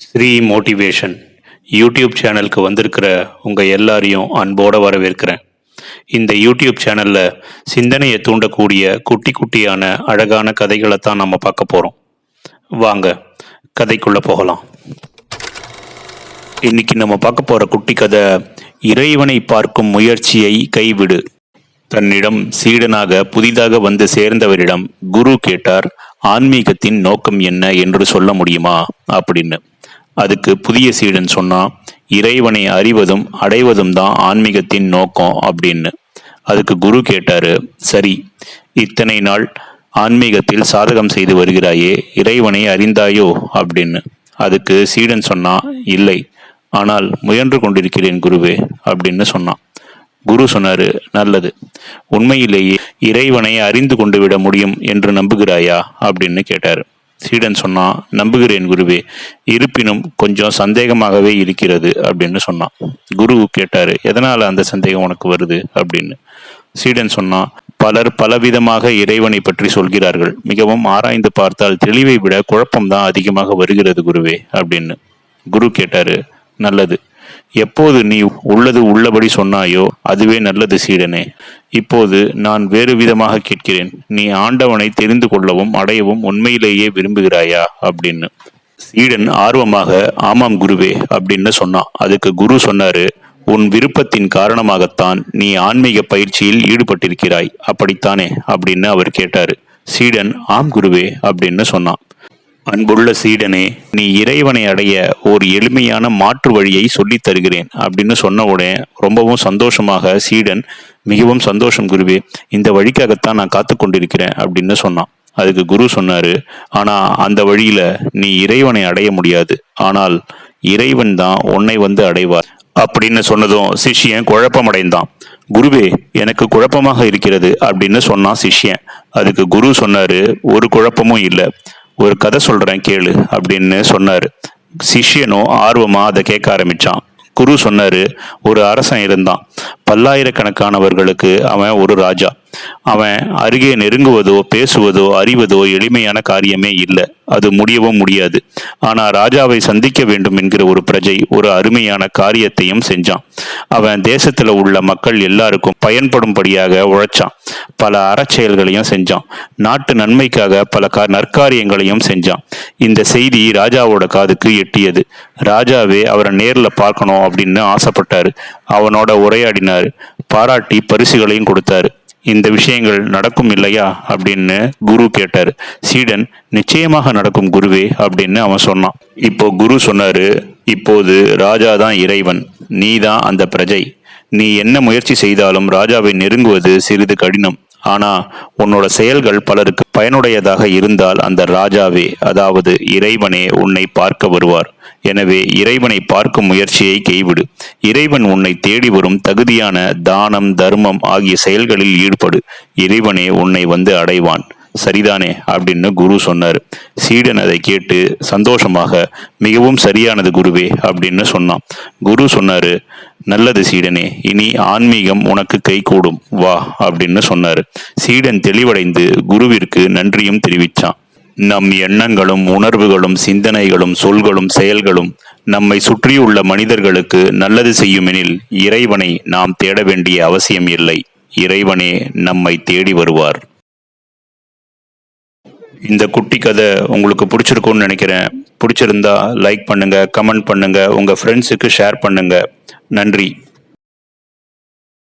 Sri motivation YouTube சேனலுக்கு வந்திருக்கிற உங்கள் எல்லாரையும் அன்போடு வரவேற்கிறேன். இந்த யூடியூப் சேனலில் சிந்தனையை தூண்டக்கூடிய குட்டி குட்டியான அழகான கதைகளை தான் நம்ம பார்க்க போகிறோம் வாங்க கதைக்குள்ளே போகலாம். இன்னைக்கு நம்ம பார்க்க போகிற குட்டி கதை இறைவனை பார்க்கும் முயற்சியை கைவிடு. தன்னிடம் சீடனாக புதிதாக வந்து சேர்ந்தவரிடம் குரு கேட்டார் ஆன்மீகத்தின் நோக்கம் என்ன? என்று சொல்ல முடியுமா? அப்படின்னு. அதுக்கு புதிய சீடன் சொன்னான் இறைவனை அறிவதும் அடைவதும் தான் ஆன்மீகத்தின் நோக்கம் அப்படின்னு. அதுக்கு குரு கேட்டாரு சரி இத்தனை நாள் ஆன்மீகத்தில் சாதகம் செய்து வருகிறாயே இறைவனை அறிந்தாயோ? அப்படின்னு. அதுக்கு சீடன் சொன்னா இல்லை ஆனால் முயன்று கொண்டிருக்கிறேன் குருவே அப்படின்னு சொன்னான் குரு சொன்னாரு நல்லது உண்மையிலேயே இறைவனை அறிந்து கொண்டு விட முடியும் என்று நம்புகிறாயா? அப்படின்னு கேட்டாரு. சீடன் சொன்னான் நம்புகிறேன் குருவே இருப்பினும் கொஞ்சம் சந்தேகமாகவே இருக்கிறது அப்படின்னு சொன்னான். குரு கேட்டாரு எதனால அந்த சந்தேகம் உனக்கு வருது? அப்படின்னு. சீடன் சொன்னான் பலர் பலவிதமாக இறைவனை பற்றி சொல்கிறார்கள். மிகவும் ஆராய்ந்து பார்த்தால் தெளிவை விட குழப்பம்தான் அதிகமாக வருகிறது குருவே அப்படின்னு. குரு கேட்டாரு நல்லது. எப்போது நீ உள்ளது உள்ளபடி சொன்னாயோ அதுவே நல்லது சீடனே. இப்போது நான் வேறு விதமாக கேட்கிறேன். நீ ஆண்டவனை தெரிந்து கொள்ளவும் அடையவும் உண்மையிலேயே விரும்புகிறாயா? அப்படின்னு. சீடன் ஆர்வமாக ஆமாம் குருவே அப்படின்னு சொன்னான். அதுக்கு குரு சொன்னாரு உன் விருப்பத்தின் காரணமாகத்தான் நீ ஆன்மீக பயிற்சியில் ஈடுபட்டிருக்கிறாய். அப்படித்தானே? அப்படின்னு அவர் கேட்டாரு. சீடன் ஆம் குருவே அப்படின்னு சொன்னான். அன்புள்ள சீடனே நீ இறைவனை அடைய ஒரு எளிமையான மாற்று வழியை சொல்லித் தருகிறேன் அப்படின்னு சொன்ன உடனே ரொம்பவும் சந்தோஷமாக சீடன் மிகவும் சந்தோஷம் குருவே இந்த வழிக்காகத்தான் நான் காத்து கொண்டிருக்கிறேன் அப்படின்னு சொன்னான். அதுக்கு குரு சொன்னாரு ஆனா அந்த வழியில நீ இறைவனை அடைய முடியாது ஆனால் இறைவன் தான் உன்னை வந்து அடைவார் அப்படின்னு சொன்னதும் சிஷ்யன் குழப்பமடைந்தான். குருவே எனக்கு குழப்பமாக இருக்கிறது அப்படின்னு சொன்னான் சிஷ்யன். அதுக்கு குரு சொன்னாரு ஒரு குழப்பமும் இல்லை ஒரு கதை சொல்றேன் கேளு அப்படின்னு சொன்னாரு. சிஷ்யனும் ஆர்வமா அதை கேட்க ஆரம்பிச்சான். குரு சொன்னாரு ஒரு அரசன் இருந்தான். பல்லாயிரக்கணக்கானவர்களுக்கு அவன் ஒரு ராஜா. அவன் அருகே நெருங்குவதோ பேசுவதோ அறிவதோ எளிமையான காரியமே இல்லை. அது முடியவும் முடியாது. ஆனால் ராஜாவை சந்திக்க வேண்டும் என்கிற ஒரு பிரஜை ஒரு அருமையான காரியத்தையும் செஞ்சான். அவன் தேசத்தில் உள்ள மக்கள் எல்லாருக்கும் பயன்படும்படியாக உழைச்சான். பல அறச்செயல்களையும் செஞ்சான். நாட்டு நன்மைக்காக பல கா நற்காரியங்களையும் செஞ்சான். இந்த செய்தி ராஜாவோட காதுக்கு எட்டியது. ராஜாவே அவரை நேரில் பார்க்கணும் அப்படின்னு ஆசைப்பட்டாரு. அவனோட உரையாடினார். பாராட்டி பரிசுகளையும் கொடுத்தார். இந்த விஷயங்கள் நடக்கும் இல்லையா? அப்படின்னு குரு கேட்டார். சீடன் நிச்சயமாக நடக்கும் குருவே அப்படின்னு அவன் சொன்னான். இப்போ குரு சொன்னாரு இப்போது ராஜா தான் இறைவன் நீ தான் அந்த பிரஜை. நீ என்ன முயற்சி செய்தாலும் ராஜாவை நெருங்குவது சிறிது கடினம். ஆனா உன்னோட செயல்கள் பலருக்கு பயனுடையதாக இருந்தால் அந்த ராஜாவே அதாவது இறைவனே உன்னை பார்க்க வருவார். எனவே இறைவனை பார்க்கும் முயற்சியை கைவிடு. இறைவன் உன்னை தேடி வரும் தகுதியான தானம் தர்மம் ஆகிய செயல்களில் ஈடுபடு. இறைவனே உன்னை வந்து அடைவான். சரிதானே? அப்படின்னு குரு சொன்னார். சீடன் அதை கேட்டு சந்தோஷமாக மிகவும் சரியானது குருவே அப்படின்னு சொன்னான். குரு சொன்னாரு நல்லது சீடனே இனி ஆன்மீகம் உனக்கு கைகூடும். வா அப்படின்னு சொன்னாரு. சீடன் தெளிவடைந்து குருவிற்கு நன்றியும் தெரிவிச்சான். நம் எண்ணங்களும் உணர்வுகளும் சிந்தனைகளும் சொல்களும் செயல்களும் நம்மை சுற்றியுள்ள மனிதர்களுக்கு நல்லது செய்யுமெனில் இறைவனை நாம் தேட வேண்டிய அவசியம் இல்லை. இறைவனே நம்மை தேடி வருவார். இந்த குட்டி கதை உங்களுக்கு பிடிச்சிருக்கும்னு நினைக்கிறேன். பிடிச்சிருந்தா லைக் பண்ணுங்க கமெண்ட் பண்ணுங்க உங்க ஃப்ரெண்ட்ஸுக்கு ஷேர் பண்ணுங்க. நன்றி.